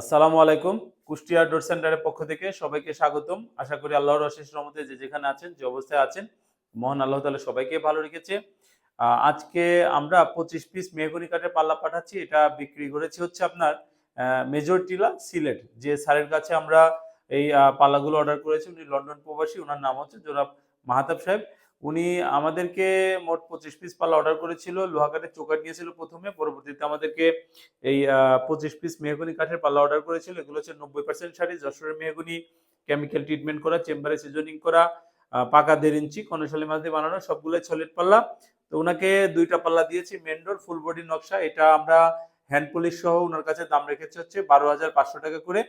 আসসালামু আলাইকুম। কুষ্টিয়া ডোর সেন্টারের পক্ষ থেকে সবাইকে স্বাগতম। আশা করি আল্লাহর অশেষ রহমতে যে যেখানে আছেন, যে অবস্থায় আছেন, মহান আল্লাহ তাআলা সবাইকে ভালো রেখেছে। আজকে আমরা পঁচিশ পিস মেহগনি কাঠের পাল্লা পাঠাচ্ছি। এটা বিক্রি করেছি হচ্ছে আপনার মেজর টিলা সিলেট। যে স্যারের কাছে আমরা এই পাল্লাগুলো অর্ডার করেছি, উনি লন্ডন প্রবাসী ওনার নাম হচ্ছে জনাব মাহাতাব সাহেব। উনি আমাদেরকে মোট পঁচিশ পিস পাল্লা অর্ডার করেছিল, লোহা কাঠের চোকাট নিয়েছিল প্রথমে, পরবর্তীতে আমাদেরকে এই পঁচিশ পিস মেহগনি কাঠের পাল্লা অর্ডার করেছিল। এগুলো হচ্ছে নব্বই পার্সেন্ট শাড়ি, যশোরের মেহগনি কেমিক্যাল ট্রিটমেন্ট করা চেম্বারে সিজনিং করা পাকা দেড় ইঞ্চি কনশালি মাছ দিয়ে বানানো সবগুলো ছলেট পাল্লা। তো ওনাকে দুইটা পাল্লা দিয়েছি মেন্ডোর ফুল বডি নকশা। এটা আমরা হ্যান্ড পলিশ সহ ওনার কাছে দাম রেখেছে হচ্ছে বারো হাজার পাঁচশো টাকা করে।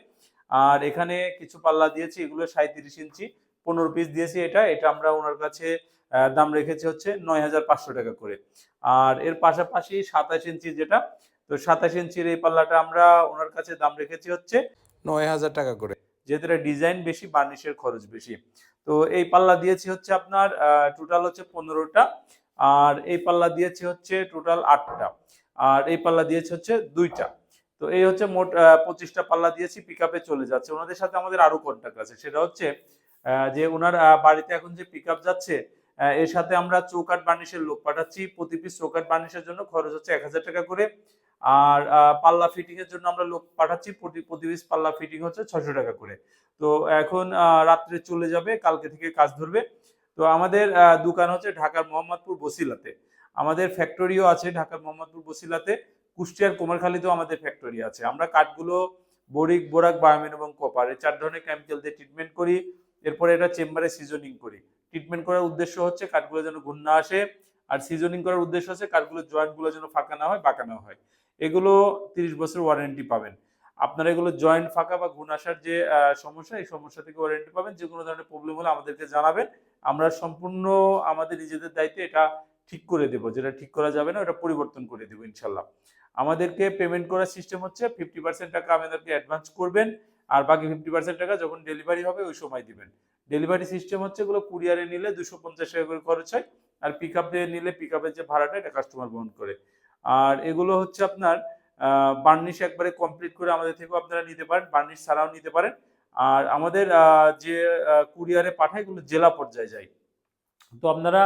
আর এখানে কিছু পাল্লা দিয়েছি, এগুলো সাঁত্রিশ ইঞ্চি। পনেরো পিস দিয়েছি এটা। এটা আমরা ওনার কাছে দাম রেখেছি হচ্ছে নয় হাজার পাঁচশো টাকা করে। আর এর পাশাপাশি সাতাশ ইঞ্চি যেটা, তো সাতাশ ইঞ্চির এই পাল্লাটা আমরা ওনার কাছে দাম রেখেছি হচ্ছে নয় হাজার টাকা করে, যেহেতু এটা ডিজাইন বেশি, বার্নিশের খরচ বেশি। তো এই পাল্লা দিয়েছি হচ্ছে আপনার টোটাল হচ্ছে পনেরোটা, আর এই পাল্লা দিয়েছি হচ্ছে টোটাল আটটা, আর এই পাল্লা দিয়েছি হচ্ছে দুইটা। তো এই হচ্ছে মোট পঁচিশটা পাল্লা দিয়েছি পিক চলে যাচ্ছে। ওনাদের সাথে আমাদের আরও কন্ট্যাক্ট আছে, সেটা হচ্ছে যে ওনার বাড়িতে এখন যে পিক যাচ্ছে এর সাথে আমরা চৌকাট বার্নিশের লোক পাঠাচ্ছি। প্রতি পিস চৌকাট বার্নিশের জন্য খরচ হচ্ছে এক হাজার টাকা করে। আর পাল্লা ফিটিং এর জন্য আমরা লোক পাঠাচ্ছি। প্রতি পিস পাল্লা ফিটিং হচ্ছে ছশো টাকা করে। তো এখন রাত্রে চলে যাবে, কালকে থেকে কাজ ধরবে। তো আমাদের দোকান হচ্ছে ঢাকার মোহাম্মদপুর বসিলাতে। আমাদের ফ্যাক্টরিও আছে ঢাকার মোহাম্মদপুর বসিলাতে। কুষ্টিয়ার কুমারখালীতেও আমাদের ফ্যাক্টরি আছে। আমরা কাঠগুলো বোরিক, বোরাক, বায়োমিন এবং কপার এই চার ধরনের কেমিক্যাল দিয়ে ট্রিটমেন্ট করি। এরপরে এটা চেম্বারে সিজনিং করি। ট্রিটমেন্ট করার উদ্দেশ্য হচ্ছে কাঠগুলো যেন ঘুণ না আসে, আর সিজনিং করার উদ্দেশ্য হচ্ছে কাঠগুলো জয়েন্টগুলো যেন ফাঁকা না হয়, বাঁকা না হয়। এগুলো তিরিশ বছর ওয়ারেন্টি পাবেন। আপনারা এগুলো জয়েন্ট ফাঁকা বা ঘুণ আসার যে সমস্যা, এই সমস্যা থেকে ওয়ারেন্টি পাবেন। যে কোনো ধরনের প্রবলেম হলে আমাদেরকে জানাবেন। আমরা সম্পূর্ণ আমাদের নিজেদের দায়িত্বে এটা ঠিক করে দেব। যেটা ঠিক করা যাবে না, ওটা পরিবর্তন করে দেবো ইনশাল্লাহ আমাদেরকে পেমেন্ট করার সিস্টেম হচ্ছে ফিফটি পার্সেন্ট টাকা আমাদেরকে অ্যাডভান্স করবেন, আর বাকি ফিফটি পার্সেন্ট টাকা যখন ডেলিভারি হবে, ওই সময় দিবেন। ডেলিভারি সিস্টেম হচ্ছে এগুলো কুরিয়ারে নিলে দুশো পঞ্চাশ টাকা করে খরচ হয় আর পিক আপ নিলে পিক আপের যে ভাড়াটা এটা কাস্টমার বহন করে। আর এগুলো হচ্ছে আপনার বার্নিশ একবারে কমপ্লিট করে আমাদের থেকেও আপনারা নিতে পারেন বার্নিশ ছাড়াও নিতে পারেন। আর আমাদের যে কুরিয়ারে পাঠায় এগুলো জেলা পর্যায়ে যায়। তো আপনারা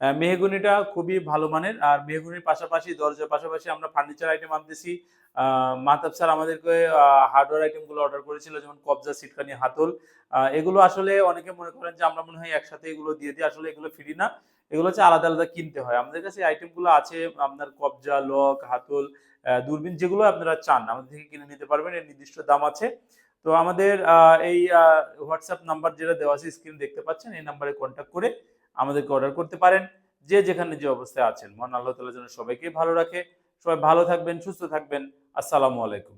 মেহগনিটা খুবই ভালো মানের। আর মেহগুনির পাশাপাশি দরজার পাশাপাশি আমরা ফার্নিচার আইটেম আনতেছি। আহ, মাহতাব স্যার আমাদেরকে হার্ডওয়্যার আইটেমগুলো অর্ডার করেছিল যেমন কবজা সিটকানি হাতল। এগুলো আসলে অনেকে মনে করেন যে আমরা মনে হয় একসাথে এগুলো দিয়ে দিই আসলে এগুলো ফ্রি না। এগুলো হচ্ছে আলাদা আলাদা কিনতে হয়। আমাদের কাছে আইটেমগুলো আছে আপনার কবজা লক হাতল দূরবীন যেগুলো আপনারা চান আমাদের থেকে কিনে নিতে পারবেন এর নির্দিষ্ট দাম আছে। তো আমাদের এই হোয়াটসঅ্যাপ নাম্বার যেটা দেওয়া আছে স্ক্রিন দেখতে পাচ্ছেন এই নাম্বারে কন্ট্যাক্ট করে আমাদেরকে অর্ডার করতে পারেন। যে যেখানে যে অবস্থায় আছেন। মহান আল্লাহ তালা যেন সবাইকে ভালো রাখে। সবাই ভালো থাকবেন, সুস্থ থাকবেন। আসসালামু আলাইকুম।